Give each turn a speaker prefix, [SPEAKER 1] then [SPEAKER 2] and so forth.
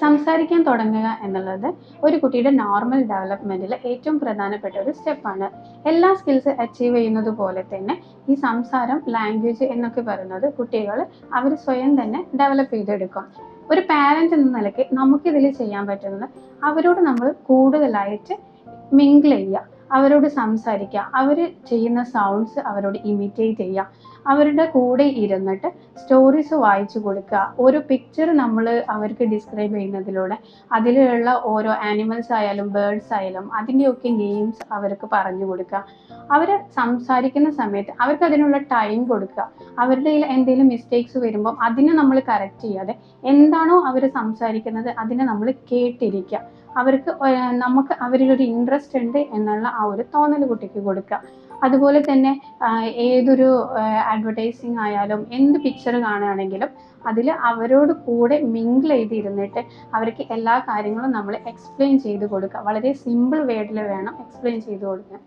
[SPEAKER 1] സംസാരിക്കാൻ തുടങ്ങുക എന്നുള്ളത് ഒരു കുട്ടിയുടെ നോർമൽ ഡെവലപ്മെന്റിൽ ഏറ്റവും പ്രധാനപ്പെട്ട ഒരു സ്റ്റെപ്പാണ് എല്ലാ സ്കിൽസ് അച്ചീവ് ചെയ്യുന്നത് പോലെ തന്നെ ഈ സംസാരം ലാംഗ്വേജ് എന്നൊക്കെ പറയുന്നത് കുട്ടികൾ അവർ സ്വയം തന്നെ ഡെവലപ്പ് ചെയ്തെടുക്കും. ഒരു പാരന്റ് എന്ന നിലയ്ക്ക് നമുക്കിതിൽ ചെയ്യാൻ പറ്റുന്നത് അവരോട് നമ്മൾ കൂടുതലായിട്ട് മിങ്കിൾ ചെയ്യുക. അവരോട് സംസാരിക്കുക. അവർ ചെയ്യുന്ന സൗണ്ട്സ് അവരോട് ഇമിറ്റേറ്റ് ചെയ്യുക. അവരുടെ കൂടെ ഇരുന്നിട്ട് സ്റ്റോറീസ് വായിച്ചു കൊടുക്കുക. ഓരോ പിക്ചർ നമ്മൾ അവർക്ക് ഡിസ്ക്രൈബ് ചെയ്യുന്നതിലൂടെ അതിലുള്ള ഓരോ ആനിമൽസ് ആയാലും ബേർഡ്സ് ആയാലും അതിന്റെയൊക്കെ നെയിംസ് അവർക്ക് പറഞ്ഞു കൊടുക്കുക. അവർ സംസാരിക്കുന്ന സമയത്ത് അവർക്ക് അതിനുള്ള ടൈം കൊടുക്കുക. അവരുടെ എന്തെങ്കിലും മിസ്റ്റേക്സ് വരുമ്പോൾ അതിനെ നമ്മൾ കറക്റ്റ് ചെയ്യാതെ എന്താണോ അവർ സംസാരിക്കുന്നത് അതിനെ നമ്മൾ കേട്ടിരിക്കുക. അവർക്ക് നമുക്ക് അവരിൽ ഒരു ഇൻട്രസ്റ്റ് ഉണ്ട് എന്നുള്ള ആ ഒരു തോന്നൽ കുട്ടിക്ക് കൊടുക്കുക അതുപോലെ തന്നെ ഏതൊരു അഡ്വർടൈസിങ് ആയാലും എന്ത് പിക്ചർ കാണുകയാണെങ്കിലും അതിൽ അവരോട് കൂടെ മിങ്കിൾ ചെയ്തിരുന്നിട്ട് അവർക്ക് എല്ലാ കാര്യങ്ങളും നമ്മൾ എക്സ്പ്ലെയിൻ ചെയ്ത് കൊടുക്കുക വളരെ സിമ്പിൾ വേർഡിൽ വേണം എക്സ്പ്ലെയിൻ ചെയ്ത് കൊടുക്കാൻ.